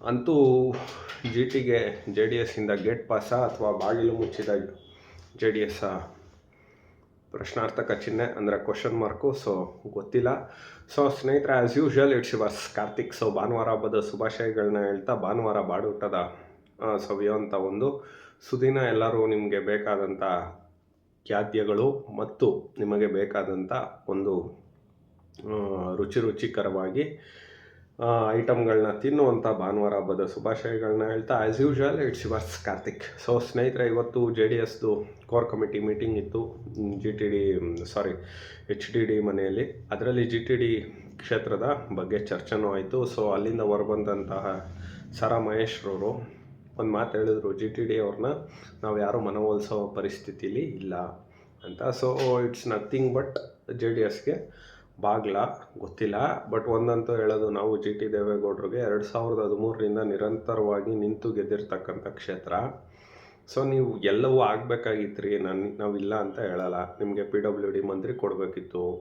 ಅಂತೂ ಜಿ ಟಿಗೆ J D ಎಸ್ಸಿಂದ ಗೇಟ್ ಪಾಸಾ ಅಥವಾ ಬಾಗಿಲು ಮುಚ್ಚಿದ ಜೆ ಡಿ ಎಸ್ ಪ್ರಶ್ನಾರ್ಥಕ ಚಿಹ್ನೆ ಅಂದರೆ ಕ್ವಶನ್ ಮಾರ್ಕು ಸೊ ಗೊತ್ತಿಲ್ಲ. ಸೊ ಸ್ನೇಹಿತರೆ as usual it's yours Karthik so ಭಾನುವಾರ ಹಬ್ಬದ ಶುಭಾಶಯಗಳನ್ನ ಹೇಳ್ತಾ ಭಾನುವಾರ ಬಾಡೂಟದ ಸವಿಯುವಂಥ ಒಂದು ಸುದಿನ. ಎಲ್ಲರೂ ನಿಮಗೆ ಬೇಕಾದಂಥ ಖಾದ್ಯಗಳು ಮತ್ತು ನಿಮಗೆ ಬೇಕಾದಂಥ ಒಂದು ರುಚಿ ರುಚಿಕರವಾಗಿ ಐಟಮ್ಗಳನ್ನ ತಿನ್ನುವಂಥ ಭಾನುವಾರ ಹಬ್ಬದ ಶುಭಾಶಯಗಳನ್ನ ಹೇಳ್ತಾ as usual it's yours Karthik so ಸ್ನೇಹಿತರೆ, ಇವತ್ತು ಜೆ ಡಿ ಎಸ್ದು ಕೋರ್ ಕಮಿಟಿ ಮೀಟಿಂಗ್ ಇತ್ತು G T D sorry H D D ಮನೆಯಲ್ಲಿ. ಅದರಲ್ಲಿ ಜಿ ಟಿ ಡಿ ಕ್ಷೇತ್ರದ ಬಗ್ಗೆ ಚರ್ಚೆನೂ ಆಯಿತು. ಸೊ ಅಲ್ಲಿಂದ ಹೊರಬಂದಂತಹ ಸರ ಮಹೇಶ್ರವರು ಒಂದು ಮಾತು ಹೇಳಿದ್ರು ಜಿ ಟಿ ಡಿ ಅವ್ರನ್ನ ನಾವು ಯಾರೂ ಮನವೊಲಿಸೋ ಪರಿಸ್ಥಿತಿಲಿ ಇಲ್ಲ ಅಂತ. So it's nothing but J D ಎಸ್ಗೆ ಬಾಗ್ಲ, ಗೊತ್ತಿಲ್ಲ. ಬಟ್ ಒಂದಂತೂ ಹೇಳೋದು, ನಾವು ಜಿ ಟಿ ದೇವೇಗೌಡರಿಗೆ ಎರಡು ಸಾವಿರದ ಹದಿಮೂರರಿಂದ ನಿರಂತರವಾಗಿ ನಿಂತು ಗೆದ್ದಿರ್ತಕ್ಕಂಥ ಕ್ಷೇತ್ರ. ಸೊ, ನೀವು ಎಲ್ಲವೂ ಆಗಬೇಕಾಗಿತ್ತು ರೀ ನಾನು, ನಾವಿಲ್ಲ ಅಂತ ಹೇಳಲ್ಲ. ನಿಮಗೆ ಪಿ ಡಬ್ಲ್ಯೂ ಡಿ ಮಂತ್ರಿ ಕೊಡಬೇಕಿತ್ತು.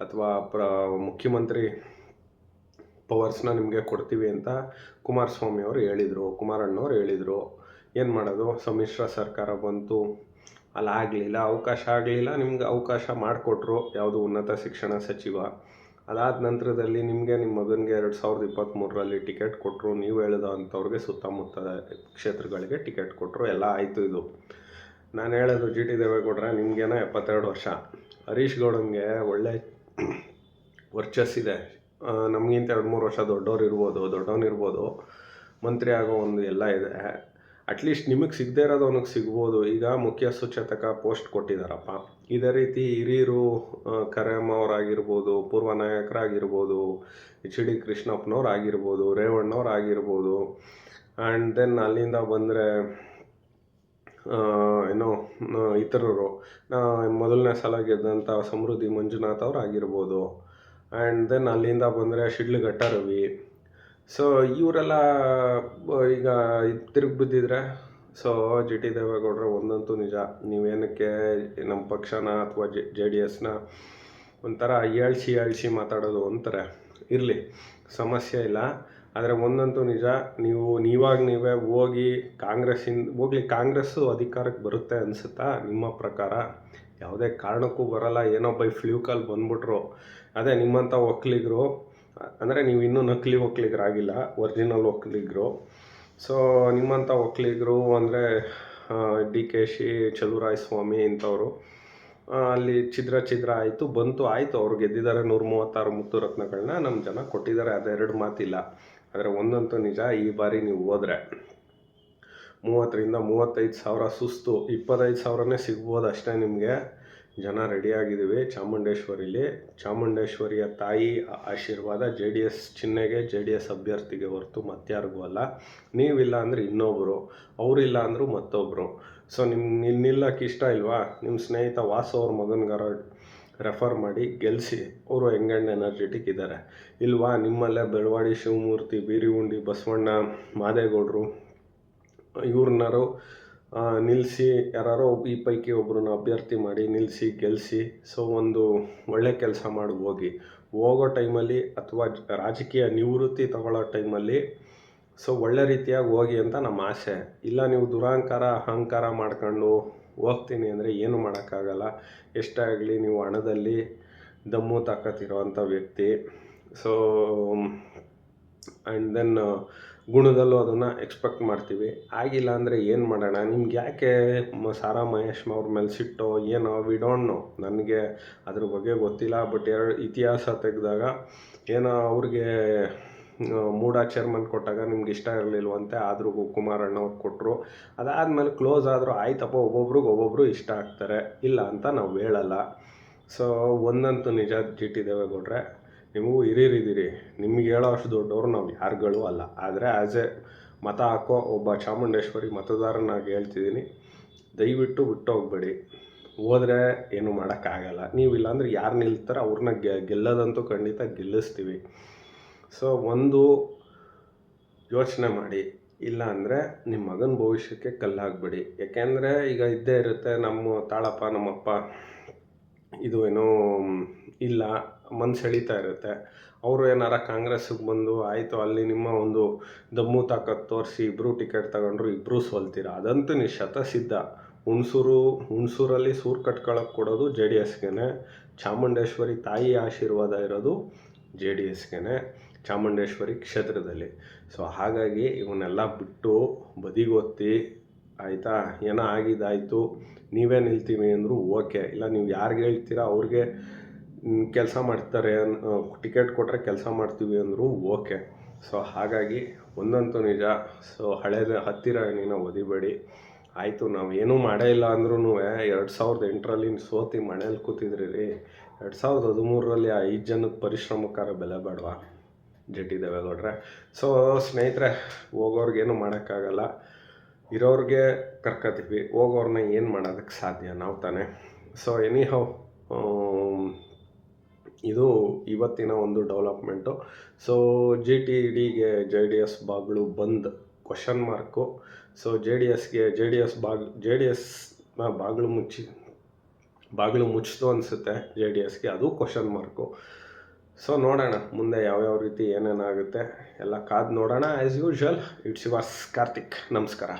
ಅಥವಾ ಪ್ರ, ಮುಖ್ಯಮಂತ್ರಿ ಪವರ್ಸ್ನ ನಿಮಗೆ ಕೊಡ್ತೀವಿ ಅಂತ ಕುಮಾರಸ್ವಾಮಿ ಅವರು ಹೇಳಿದರು. ಕುಮಾರಣ್ಣವ್ರು ಹೇಳಿದರು. ಏನು ಮಾಡೋದು? ಸಮ್ಮಿಶ್ರ ಸರ್ಕಾರ ಬಂತು. ಅಲ್ಲಿ, ಆಗಲಿಲ್ಲ, ಅವಕಾಶ ಆಗಲಿಲ್ಲ, ನಿಮ್ಗೆ ಅವಕಾಶ ಮಾಡಿಕೊಟ್ರು ಯಾವುದು ಉನ್ನತ ಶಿಕ್ಷಣ ಸಚಿವ. ಅದಾದ ನಂತರದಲ್ಲಿ ನಿಮಗೆ ನಿಮ್ಮ ಮಗನಿಗೆ ಎರಡು ಸಾವಿರದ ಇಪ್ಪತ್ತ್ಮೂರರಲ್ಲಿ ಟಿಕೆಟ್ ಕೊಟ್ಟರು ನೀವು ಹೇಳಿದ ಅಂಥವ್ರಿಗೆ ಸುತ್ತಮುತ್ತ ಕ್ಷೇತ್ರಗಳಿಗೆ ಟಿಕೆಟ್ ಕೊಟ್ಟರು ಎಲ್ಲ ಆಯಿತು ಇದು. ನಾನು ಹೇಳೋದು ಜಿ ಟಿ ದೇವೇಗೌಡ್ರೆ, ನಿಮಗೇನೋ ಎಪ್ಪತ್ತೆರಡು ವರ್ಷ. ಹರೀಶ್ ಗೌಡಂಗೆ ಒಳ್ಳೆ ವರ್ಚಸ್ಸಿದೆ ಇದೆ. ನಮಗಿಂತ ಎರಡು ಮೂರು ವರ್ಷ ದೊಡ್ಡವ್ರು ಇರ್ಬೋದು ದೊಡ್ಡವನಿರ್ಬೋದು. ಮಂತ್ರಿ ಆಗೋ ಒಂದು ಎಲ್ಲ ಇದೆ. ಅಟ್ಲೀಸ್ಟ್ ನಿಮಗೆ ಸಿಗದೇ ಇರೋದು ಅವನಿಗೆ ಸಿಗ್ಬೋದು. ಈಗ ಮುಖ್ಯ ಸೂಚತಕ ಪೋಸ್ಟ್ ಕೊಟ್ಟಿದ್ದಾರಪ್ಪ ಇದೇ ರೀತಿ ಹಿರಿಯರು ಆ, ಕರೆಯಮ್ಮ ಅವರಾಗಿರ್ಬೋದು ಪೂರ್ವ ನಾಯಕರಾಗಿರ್ಬೋದು ಎಚ್ ಡಿ ಕೃಷ್ಣಪ್ಪನವ್ರು ರೇವಣ್ಣವ್ರು ಆಗಿರ್ಬೋದು ಆ್ಯಂಡ್ ದೆನ್ ಅಲ್ಲಿಂದ ಬಂದರೆ ಏನೋ ಇತರರು. ಮೊದಲನೇ ಸಲ ಗೆದ್ದಂಥ ಸಮೃದ್ಧಿ ಮಂಜುನಾಥ್ ಅವ್ರು ಆಗಿರ್ಬೋದು ಆ್ಯಂಡ್ ದೆನ್ ಅಲ್ಲಿಂದ ಬಂದರೆ ಶಿಡ್ಲಘಟ್ಟ ರವಿ. ಸೊ ಇವರೆಲ್ಲ ಈಗ ತಿರುಗಿ ಬಿದ್ದಿದ್ರೆ ಸೊ ಜಿ ಟಿ ದೇವೇಗೌಡರು ಒಂದಂತೂ ನಿಜ. ನೀವೇನಕ್ಕೆ ನಮ್ಮ ಪಕ್ಷನ ಅಥವಾ ಜೆ ಡಿ ಎಸ್ನ ಒಂಥರ ಏಳ್ಸಿ ಏಳ್ಸಿ ಮಾತಾಡೋದು ಅಂತಾರೆ. ಇರಲಿ, ಸಮಸ್ಯೆ ಇಲ್ಲ. ಆದರೆ ಒಂದಂತೂ ನಿಜ, ನೀವು, ನೀವಾಗ ನೀವೇ ಹೋಗಿ ಕಾಂಗ್ರೆಸ್ಸಿಂದ ಹೋಗ್ಲಿ, ಕಾಂಗ್ರೆಸ್ಸು ಅಧಿಕಾರಕ್ಕೆ ಬರುತ್ತೆ ಅನಿಸುತ್ತಾ ನಿಮ್ಮ ಪ್ರಕಾರ? ಯಾವುದೇ ಕಾರಣಕ್ಕೂ ಬರಲ್ಲ. ಏನೋ ಬೈ ಫ್ಲೂಕಲ್ಲಿ ಬಂದ್ಬಿಟ್ರು. ಅದೇ ನಿಮ್ಮಂಥ ಒಕ್ಕಲಿಗರು ಅಂದರೆ ನೀವು ಇನ್ನೂ ನಕಲಿ ಒಕ್ಕಲಿಗರಾಗಿಲ್ಲ ಒರಿಜಿನಲ್ ಒಕ್ಕಲಿಗರು. ಸೊ ನಿಮ್ಮಂಥ ಒಕ್ಕಲಿಗರು ಅಂದರೆ D K she Chaluraya Swamy ಇಂಥವರು ಅಲ್ಲಿ ಛಿದ್ರ ಛಿದ್ರ ಆಯಿತು, ಬಂತು, ಆಯಿತು, ಅವ್ರು ಗೆದ್ದಿದ್ದಾರೆ ನೂರ ಮೂವತ್ತಾರು ಮುತ್ತು ರತ್ನಗಳನ್ನ ನಮ್ಮ ಜನ ಕೊಟ್ಟಿದ್ದಾರೆ, ಅದೆರಡು ಮಾತಿಲ್ಲ. ಆದರೆ ಒಂದಂತೂ ನಿಜ, ಈ ಬಾರಿ ನೀವು ಹೋದರೆ ಮೂವತ್ತರಿಂದ ಮೂವತ್ತೈದು ಸಾವಿರ ಸುಸ್ತು, ಇಪ್ಪತ್ತೈದು ಸಾವಿರನೇ ಸಿಗ್ಬೋದು ಅಷ್ಟೇ ನಿಮಗೆ. ಜನ ರೆಡಿಯಾಗಿದ್ದೀವಿ ಚಾಮುಂಡೇಶ್ವರಿಲಿ. ಚಾಮುಂಡೇಶ್ವರಿಯ ತಾಯಿ ಆಶೀರ್ವಾದ ಜೆ ಡಿ ಎಸ್ ಚಿಹ್ನೆಗೆ ಜೆ ಡಿ ಎಸ್ ಅಭ್ಯರ್ಥಿಗೆ ಹೊರತು ಮತ್ತಾರಿಗೂ ಅಲ್ಲ. ನೀವಿಲ್ಲ ಅಂದರೆ ಇನ್ನೊಬ್ಬರು ಅವರಿಲ್ಲ ಅಂದರೂ ಮತ್ತೊಬ್ಬರು ಸೊ ನಿಮ್ಮ ನಿಲ್ಲಕ್ಕೆ ಇಷ್ಟ ಇಲ್ವಾ? ನಿಮ್ಮ ಸ್ನೇಹಿತ ವಾಸು ಅವ್ರ ಮಗನಿಗಾರ ರೆಫರ್ ಮಾಡಿ ಗೆಲ್ಲಿಸಿ ಅವರು ಯಂಗ್ ಎನರ್ಜೆಟಿಕ್ ಇದ್ದಾರೆ ಇಲ್ವಾ? ನಿಮ್ಮಲ್ಲೇ ಬೆಳವಾಡಿ, ಶಿವಮೂರ್ತಿ, ಬೀರಿಗುಂಡಿ, ಬಸವಣ್ಣ, ಮಾದೇಗೌಡರು, ಇವ್ರನ್ನಾರು ನಿಲ್ಲಿಸಿ ಯಾರೋ ಈ ಪೈಕಿ ಒಬ್ಬರನ್ನ ಅಭ್ಯರ್ಥಿ ಮಾಡಿ ನಿಲ್ಲಿಸಿ ಗೆಲ್ಲಿಸಿ ಸೊ ಒಂದು ಒಳ್ಳೆ ಕೆಲಸ ಮಾಡಿ ಹೋಗಿ. ಹೋಗೋ ಟೈಮಲ್ಲಿ ಅಥವಾ ರಾಜಕೀಯ ನಿವೃತ್ತಿ ತಗೊಳ್ಳೋ ಟೈಮಲ್ಲಿ, ಸೊ ಒಳ್ಳೆ ರೀತಿಯಾಗಿ ಹೋಗಿ ಅಂತ ನಮ್ಮ ಆಸೆ. ಇಲ್ಲ ನೀವು ದುರಹಂಕಾರ ಅಹಂಕಾರ ಮಾಡ್ಕೊಂಡು ಹೋಗ್ತೀನಿ ಅಂದರೆ ಏನು ಮಾಡೋಕ್ಕಾಗಲ್ಲ. ಎಷ್ಟೇ ಆಗಲಿ ನೀವು ಹಣದಲ್ಲಿ ದಮ್ಮು ತಾಕತ್ತಿರೋವಂಥ ವ್ಯಕ್ತಿ. ಸೊ ಆ್ಯಂಡ್ ದೆನ್ ಗುಣದಲ್ಲೂ ಅದನ್ನು ಎಕ್ಸ್ಪೆಕ್ಟ್ ಮಾಡ್ತೀವಿ. ಆಗಿಲ್ಲ ಅಂದರೆ ಏನು ಮಾಡೋಣ? ನಿಮ್ಗೆ ಯಾಕೆ ಸಾರಾ ಮಹೇಶ್ ಅವ್ರ ಮೇಲೆ ಸಿಟ್ಟೋ ಏನೋ? ವಿ ಡೋಂಟ್ ನೋ ನನಗೆ ಅದ್ರ ಬಗ್ಗೆ ಗೊತ್ತಿಲ್ಲ. ಬಟ್ ಎರಡು ಇತಿಹಾಸ ತೆಗೆದಾಗ ಏನೋ ಅವ್ರಿಗೆ ಮೂಡ ಚೇರ್ಮನ್ ಕೊಟ್ಟಾಗ ನಿಮ್ಗೆ ಇಷ್ಟ ಇರಲಿಲ್ವಂತೆ. ಆದರೂ ಕುಮಾರಣ್ಣ ಅವ್ರು ಕೊಟ್ಟರು ಅದಾದಮೇಲೆ ಕ್ಲೋಸ್ ಆದರೂ ಆಯ್ತಪ್ಪ, ಒಬ್ಬೊಬ್ರಿಗೆ ಒಬ್ಬೊಬ್ಬರು ಇಷ್ಟ ಆಗ್ತಾರೆ. ಇಲ್ಲ ಅಂತ ನಾವು ಹೇಳಲ್ಲ. ಸೊ ಒಂದಂತೂ ನಿಜ, ಜಿ ಟಿ ದೇವೇಗೌಡ್ರೆ ನಿಮಗೂ ಹಿರಿಯರಿದ್ದೀರಿ. ನಿಮಗೆ ಹೇಳೋ ಅಷ್ಟು ದೊಡ್ಡವರು ನಾವು ಯಾರುಗಳು ಅಲ್ಲ. ಆದರೆ ಆ್ಯಸ್ ಎ ಮತ ಹಾಕೋ ಒಬ್ಬ ಚಾಮುಂಡೇಶ್ವರಿ ಮತದಾರನಾಗಿ ಹೇಳ್ತಿದ್ದೀನಿ. ದಯವಿಟ್ಟು ಬಿಟ್ಟು ಹೋಗ್ಬೇಡಿ ಹೋದರೆ ಏನು ಮಾಡೋಕ್ಕಾಗಲ್ಲ. ನೀವು ಅಂದರೆ ಯಾರು ನಿಲ್ತಾರೆ ಅವ್ರನ್ನ ಗೆಲ್ಲೋದಂತೂ ಖಂಡಿತ ಗೆಲ್ಲಿಸ್ತೀವಿ. ಸೊ ಒಂದು ಯೋಚನೆ ಮಾಡಿ. ಇಲ್ಲ ಅಂದರೆ ನಿಮ್ಮ ಮಗನ ಭವಿಷ್ಯಕ್ಕೆ ಕಲ್ಲಾಗಬೇಡಿ. ಯಾಕೆಂದರೆ ಈಗ ಇದ್ದೇ ಇರುತ್ತೆ ನಮ್ಮ ತಾಳಪ್ಪ, ನಮ್ಮಪ್ಪ. ಇದು ಏನೋ, ಇಲ್ಲ. ಮನ್ಸು ಎಳಿತಾ ಇರುತ್ತೆ. ಅವರು ಏನಾರ ಕಾಂಗ್ರೆಸ್ಸಿಗೆ ಬಂದು, ಆಯಿತು, ಅಲ್ಲಿ ನಿಮ್ಮ ಒಂದು ದಮ್ಮು ತಾಕತ್ ತೋರಿಸಿ ಇಬ್ಬರು ಟಿಕೆಟ್ ತಗೊಂಡ್ರು ಇಬ್ಬರೂ ಸೋಲ್ತೀರ? ಅದಂತೂ ನಿಶ್ಚತ ಶತಸಿದ್ಧ ಹುಣಸೂರು, ಹುಣಸೂರಲ್ಲಿ ಸೂರು ಕಟ್ಕೊಳಕ್ಕೆ ಕೊಡೋದು ಜೆ ಡಿ ಎಸ್ಗೆ ಚಾಮುಂಡೇಶ್ವರಿ ತಾಯಿ ಆಶೀರ್ವಾದ ಇರೋದು ಜೆ ಡಿ ಎಸ್ಗೆ ಚಾಮುಂಡೇಶ್ವರಿ ಕ್ಷೇತ್ರದಲ್ಲಿ. ಸೊ, ಹಾಗಾಗಿ ಇವನ್ನೆಲ್ಲ ಬಿಟ್ಟು ಬದಿಗೊತ್ತಿ, ಆಯಿತಾ, ಏನೋ ಆಗಿದ್ದಾಯಿತು, ನೀವೇ ನಿಲ್ತೀವಿ ಅಂದರು ಓಕೆ. ಇಲ್ಲ, ನೀವು ಯಾರಿಗೆ ಹೇಳ್ತೀರಾ, ಅವ್ರಿಗೆ ಕೆಲಸ ಮಾಡ್ತಾರೆ ಟಿಕೆಟ್ ಕೊಟ್ಟರೆ ಕೆಲಸ ಮಾಡ್ತೀವಿ ಅಂದರು ಓಕೆ ಸೊ ಹಾಗಾಗಿ ಒಂದಂತೂ ನಿಜ. ಸೊ ಹಳೇದ ಹತ್ತಿರ ನೀನು ಒದಿಬೇಡಿ ಆಯಿತು, ನಾವು ಏನೂ ಮಾಡೇ ಇಲ್ಲ ಅಂದ್ರೂ ಎರಡು ಸಾವಿರದ ಎಂಟರಲ್ಲಿ ಸೋತಿ ಮನೇಲಿ ಕೂತಿದ್ರಿ ರೀ. ಎರಡು ಸಾವಿರದ ಹದಿಮೂರರಲ್ಲಿ ಆ ಐದು ಜನಕ್ಕೆ ಪರಿಶ್ರಮಕ್ಕಾರ ಬೆಲೆ ಬೇಡವಾ? J T ದೇವೇಗೌಡ್ರೆ. ಸೊ ಸ್ನೇಹಿತರೆ ಹೋಗೋರ್ಗೇನು ಮಾಡೋಕ್ಕಾಗಲ್ಲ. ಇರೋರಿಗೆ ಕರ್ಕೋತೀವಿ. ಹೋಗೋರ್ನ ಏನು ಮಾಡೋದಕ್ಕೆ ಸಾಧ್ಯ? ನಾವು ತಾನೇ. ಸೊ ಎನಿ ಹೌ ಇದು ಇವತ್ತಿನ ಒಂದು ಡೆವಲಪ್ಮೆಂಟು ಸೊ ಜಿ ಟಿ ಡಿಗೆ ಜೆ ಡಿ ಎಸ್ ಬಾಗಿಲು ಬಂದ್ question mark so J D ಎಸ್ಗೆ ಜೆ ಡಿ ಎಸ್ ಬಾಗ್ ಜೆ ಡಿ ಎಸ್ನ ಬಾಗಿಲು ಮುಚ್ಚಿ, ಬಾಗಿಲು ಮುಚ್ಚಿತು ಅನಿಸುತ್ತೆ ಜೆ ಡಿ ಎಸ್ಗೆ ಅದು ಕ್ವಶನ್ ಮಾರ್ಕು ಸೊ ನೋಡೋಣ ಮುಂದೆ ಯಾವ್ಯಾವ ರೀತಿ ಏನೇನಾಗುತ್ತೆ. ಎಲ್ಲ ಕಾದು ನೋಡೋಣ. As usual it's yours Karthik ನಮಸ್ಕಾರ.